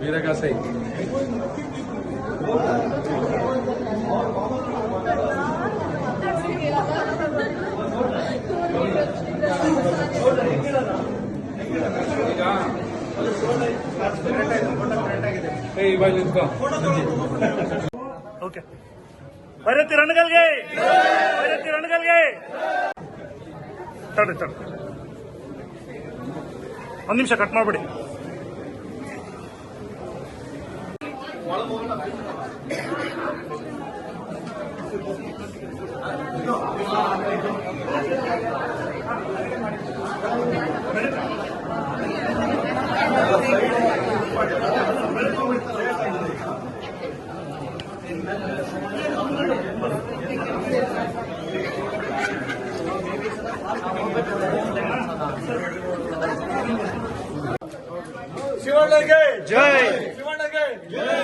ವೀರಗಾಸೈ. Okay. Bhairathi ರಣಗಲ್ಗೆ ಭೈರತಿ ರಣಗಲ್ಗೆ ತಡಿ ತಡಿ ಒಂದು ನಿಮಿಷ ಕಟ್ ಮಾಡ್ಬಿಡಿ. ಶಿವಣ್ಣಗೆ ಜೈ ಶಿವಣ್ಣಗೆ ಜೈ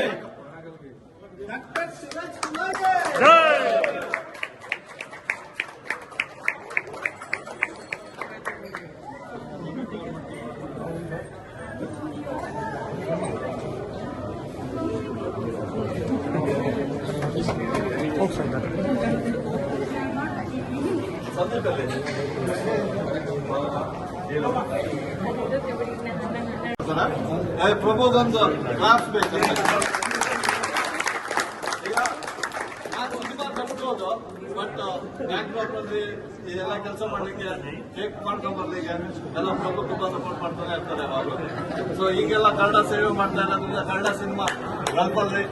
ಹೋಗ್ ಸರ್ ಪ್ರಮೋದೊಂದು ಕ್ಲಾಸ್ ಬೇಕು ಈಗ ನಾನು ಸಿನಿಮಾ ತಪ್ಪಿಸೋದು ಬ್ಯಾಂಗ್ಳೂರ್ ಅಲ್ಲಿ ಎಲ್ಲ ಕೆಲಸ ಮಾಡ್ಲಿಕ್ಕೆ ಹೇಗ್ ಮಾಡ್ಕೊಂಡು ಬರ್ಲಿಕ್ಕೆ ಎಲ್ಲ ಪ್ರಭು ತುಂಬಾ ಸಪೋರ್ಟ್ ಮಾಡ್ತಾನೆ ಇರ್ತಾರೆ ಸೊ ಈಗೆಲ್ಲ ಕನ್ನಡ ಸೇವೆ ಮಾಡ್ತಾ ಇರೋದ್ರಿಂದ ಕನ್ನಡ ಸಿನಿಮಾ ಗಲ್ಪಲ್ಲಿ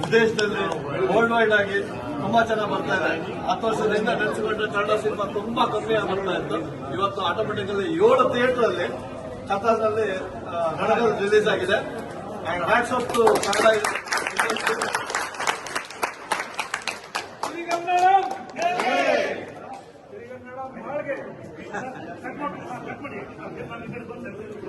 ವಿದೇಶದಲ್ಲಿ ವರ್ಲ್ಡ್ ವೈಡ್ ಆಗಿ ತುಂಬಾ ಚೆನ್ನಾಗಿ ಬರ್ತಾ ಇದೆ. ಹತ್ತು ವರ್ಷದಿಂದ ನೆನೆಸಿಕೊಂಡ್ರೆ ಕನ್ನಡ ಸಿನಿಮಾ ತುಂಬಾ ಕಮ್ಮಿ ಬರ್ತಾ ಇತ್ತು. ಇವತ್ತು ಆಟೋಮೆಟಿಕಲಿ ಏಳು ಥಿಯೇಟರ್ ಅಲ್ಲಿ ಕಥಾದಲ್ಲಿ ಹಣಗಳು ರಿಲೀಸ್ ಆಗಿದೆ. And hats off to Kannada cut ಮಾಡಿ ಕಟ್ ಮಾಡಿ ಕಟ್ ಮಾಡಿ. ಕಟ್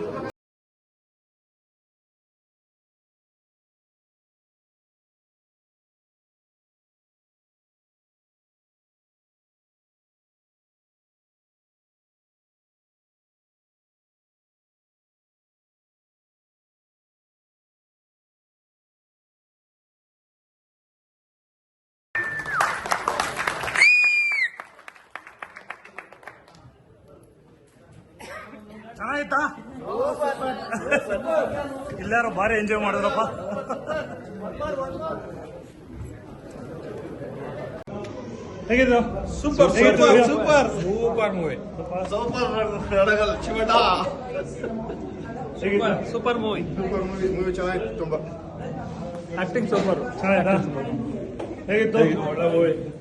ಚೆನ್ನಾಗಿತ್ತಾ? ಇಲ್ಲಾರು ಭಾರಿ ಎಂಜಾಯ್ ಮಾಡಿದ್ರಪ್ಪ. ಹೇಗಿದ್ರು? Super super super super movie super super movie super movie movie ಚೆನ್ನಾಗಿತ್ತು ತುಂಬಾ. ಆಕ್ಟಿಂಗ್ ಸೂಪರ್ ಚೆನ್ನಾಗಿತ್ತಾ? ಹೇಗಿತ್ತು?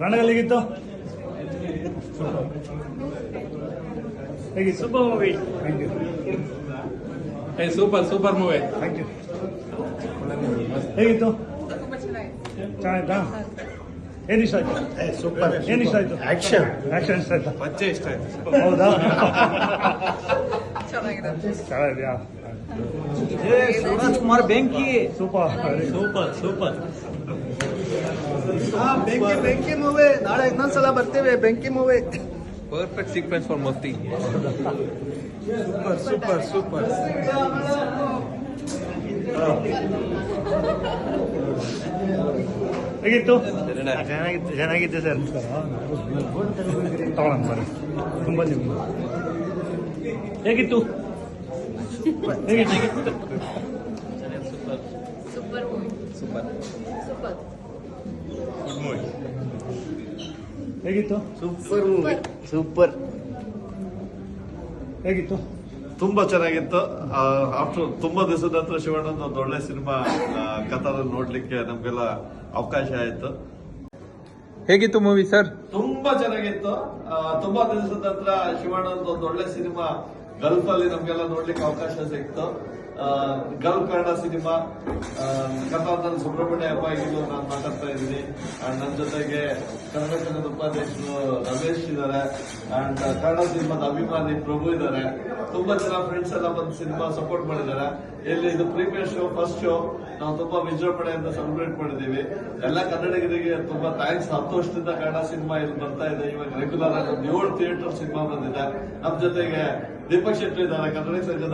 ರಣಗಲ್ ಹೇಗಿತ್ತು? ಹೇಗಿತ್ತು? ಸೂಪರ್ ಮೂವಿ ಥ್ಯಾಂಕ್ ಯು ಏ super super movie thank you ಹೇಗಿತ್ತು? ಚೆನ್ನಾಗಿತ್ತಾ? ಏನು ಇಷ್ಟ ಆಯ್ತು? ಸೂಪರ್ ಏನು ಇಷ್ಟ ಆಯ್ತು? ಆಕ್ಷನ್ ಆಕ್ಷನ್ ಇಷ್ಟ ಆಯ್ತು? ಪಚ್ಚೆ ಇಷ್ಟ ಆಯ್ತು. ಹೌದಾ? ಚೆನ್ನಾಗಿದೆ. ಚೆನ್ನಾಗಿದ್ಯಾ? ಶಿವರಾಜ್ ಕುಮಾರ್ ಬೆಂಕಿ. ಸೂಪರ್ ಸೂಪರ್ ಸೂಪರ್ ಬೆಂಕಿ ಬೆಂಕಿ ಮೂವಿ. ನಾಳೆ ಇನ್ನೊಂದ್ಸಲ ಬರ್ತೀವಿ Benki movie. Perfect sequence for masti super super ಹೇಗಿತ್ತು ಚೆನ್ನಾಗಿತ್ತು ಚೆನ್ನಾಗಿತ್ತು ಸರ್ ತಗೊಳ್ಳೋಣ ಬನ್ನಿ ತುಂಬ ನಿಮ್ಮ ಹೇಗಿತ್ತು ಹೇಗಿತ್ತು ಸೂಪರ್ ಮೂವಿ ಸೂಪರ್ ಸೂಪರ್ ಹೇಗಿತ್ತು? ಸೂಪರ್ ಮೂವಿ ಸೂಪರ್ ಹೇಗಿತ್ತು? ತುಂಬಾ ಚೆನ್ನಾಗಿತ್ತು. ಆಫ್ಟರ್ ತುಂಬಾ ದಿವಸದ ನಂತರ ಶಿವಣ್ಣನ ಒಂದು ಒಳ್ಳೆ ಸಿನಿಮಾ ಕಥಾ ನೋಡ್ಲಿಕ್ಕೆ ನಮ್ಗೆಲ್ಲ ಅವಕಾಶ ಆಯ್ತು. ಹೇಗಿತ್ತು ಮೂವಿ ಸರ್ ತುಂಬಾ ಚೆನ್ನಾಗಿತ್ತು. ತುಂಬಾ ದಿವಸದ ನಂತರ ಶಿವಣ್ಣನ ಒಂದು ಒಳ್ಳೆ ಸಿನಿಮಾ ಗಲ್ಫ್ ಅಲ್ಲಿ ನಮ್ಗೆಲ್ಲ ನೋಡ್ಲಿಕ್ಕೆ ಅವಕಾಶ ಸಿಕ್ತು. ಗಲ್ಫ್ ಕನ್ನಡ ಸಿನಿಮಾ ಕತಾರ್ನಲ್ಲಿ ಸುಬ್ರಹ್ಮಣ್ಯ ಇಲ್ಲಿ ನಾನು ಮಾತಾಡ್ತಾ ಇದ್ದೀನಿ. ಅಂಡ್ ನನ್ನ ಜೊತೆಗೆ ಕನ್ನಡ ಸಂಘದ ಉಪಾಧ್ಯಕ್ಷರು ರಮೇಶ್ ಇದ್ದಾರೆ. ಅಂಡ್ ಕನ್ನಡ ಸಿನಿಮಾದ ಅಭಿಮಾನಿ ಪ್ರಭು ಇದ್ದಾರೆ. ತುಂಬಾ ಜನ ಫ್ರೆಂಡ್ಸ್ ಎಲ್ಲ ಬಂದು ಸಿನಿಮಾ ಸಪೋರ್ಟ್ ಮಾಡಿದ್ದಾರೆ. ಇಲ್ಲಿ ಇದು ಪ್ರೀಮಿಯರ್ ಶೋ ಫಸ್ಟ್ ಶೋ ನಾವು ತುಂಬಾ ವಿಜೃಂಭಣೆಯಿಂದ ಸೆಲೆಬ್ರೇಟ್ ಮಾಡಿದೀವಿ ಎಲ್ಲ ಕನ್ನಡಿಗರಿಗೆ ತುಂಬಾ ಥ್ಯಾಂಕ್ಸ್ ಹತ್ತು ಕನ್ನಡ ಸಿನಿಮಾ ಇಲ್ಲಿ ಬರ್ತಾ ಇದೆ. ಇವಾಗ ರೆಗ್ಯುಲರ್ ಆಗಿ ಒಂದು ಏಳು ಥಿಯೇಟರ್ ಸಿನಿಮಾ ಬಂದಿದೆ. ನಮ್ಮ ಜೊತೆಗೆ ದೀಪಕ್ ಶೆಟ್ಟಿ ಇದ್ದಾರೆ ಕನ್ನಡ ಸಂಘದ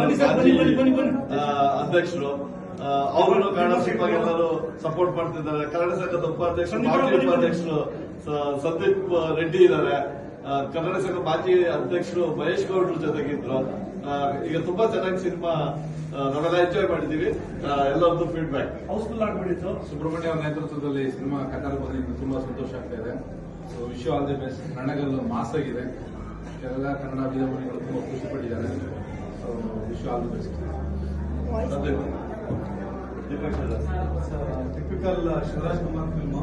ಅಧ್ಯಕ್ಷರು. ಅವರು ಕನ್ನಡ ಎಲ್ಲರೂ ಸಪೋರ್ಟ್ ಮಾಡ್ತಿದ್ದಾರೆ. ಕನ್ನಡ ಸಂಘದ ಉಪಾಧ್ಯಕ್ಷರು ಮಾಜಿ ಉಪಾಧ್ಯಕ್ಷರು ಸಂದೀಪ್ ರೆಡ್ಡಿ ಇದ್ದಾರೆ. ಕನ್ನಡ ಸಂಘ ಮಾಜಿ ಅಧ್ಯಕ್ಷರು ಮಹೇಶ್ ಗೌಡ್ರ ಜೊತೆಗಿದ್ರು. ಆ, ಈಗ ತುಂಬಾ ಚೆನ್ನಾಗಿ ಸಿನಿಮಾ ನಾವೆಲ್ಲ ಎಂಜಾಯ್ ಮಾಡಿದೀವಿ ಎಲ್ಲರದ್ದು ಫೀಡ್ಬ್ಯಾಕ್ ಹೌಸ್ಫುಲ್ ಆಗಿಬಿಟ್ಟಿತ್ತು. ಸುಬ್ರಹ್ಮಣ್ಯ ಅವರ ನೇತೃತ್ವದಲ್ಲಿ ಸಿನಿಮಾ ಕನ್ನಡ ಬಂದಿದ್ದು ತುಂಬಾ ಸಂತೋಷ ಆಗ್ತಾ ಇದೆ. So wish all the best ನನಗಲ್ಲೂ mass ಆಗಿದೆ ಎಲ್ಲ ಕನ್ನಡ ಅಭಿಮಾನಿಗಳು ತುಂಬಾ ಖುಷಿ ಪಟ್ಟಿದ್ದಾರೆ so wish all the best typical Shivaraj Kumar film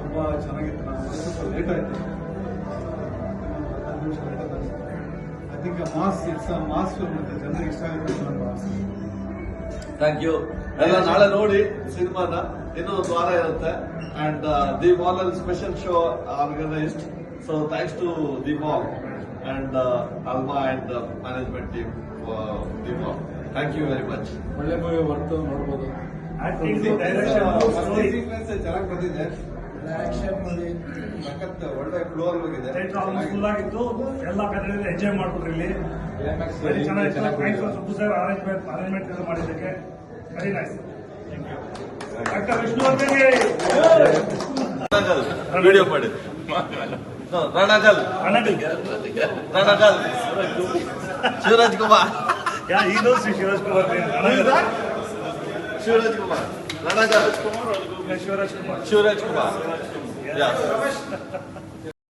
ತುಂಬಾ ಚೆನ್ನಾಗಿತ್ತು. ನಾನು ಸ್ವಲ್ಪ ಲೇಟ್ ಆಯ್ತು. ಹತ್ತು ನಿಮಿಷ late I think mass it's mass film ಅಂತ ಜನರಿಗೆ ಇಷ್ಟ ಆಗುತ್ತೆ ಅಂತ ನಾನು ಥ್ಯಾಂಕ್ ಯು ಎಲ್ಲ ನಾಳೆ ನೋಡಿ ಸಿನಿಮಾನ. ಇನ್ನೂ ಒಂದು ವಾರ ಇರುತ್ತೆ. ಅಂಡ್ ದಿ ಮಾಲ್ ಅಲ್ಲಿ special show organised. So thanks to the mall and Alma and management team the mall thank you very much ಒಳ್ಳೆ ಮೂವಿ ಬರ್ತು ನೋಡ್ಬೋದು ಚೆನ್ನಾಗಿ ಬಂದಿದೆ ಸಖತ್ ಒಳ್ಳೆ ಫ್ಲೋ ಹೋಗಿದೆ ಥಿಯೇಟರ್ ಆಲ್ಮೋಸ್ಟ್ ಫುಲ್ ಆಗಿತ್ತು ಎಲ್ಲ ಕನ್ನಡ ಎಂಜಾಯ್ ಮಾಡ್ಬಿಟ್ರಿ ಇಲ್ಲಿ ವೆರಿ ಅಲ್ಲಿ ಚೆನ್ನಾಗಿತ್ತು thanks for Subbu sir arrangement arrangement ಎಲ್ಲ ಮಾಡಿದ್ದಕ್ಕೆ ವೆರಿ ನೈಸ್ ಡಾಕ್ಟರ್ ವಿಷ್ಣುವರ್ಧನ್ಗೆ ವಿಡಿಯೋ ಮಾಡಿ No, ರಣಗಲ್ ಕನ್ನಡ ರಣಗಲ್ ಶಿವರಾಜ್ ಕುಮಾರ್ ಯಾ ಈ ನೋಸ್ ಶಿವರಾಜ್ ಕುಮಾರ್ ಕನ್ನಡ ಶಿವರಾಜ್ ಕುಮಾರ್ ರಣಗಲ್ ಶಿವರಾಜ್ ಕುಮಾರ್ ಶಿವರಾಜ್ ಕುಮಾರ್ Yeah.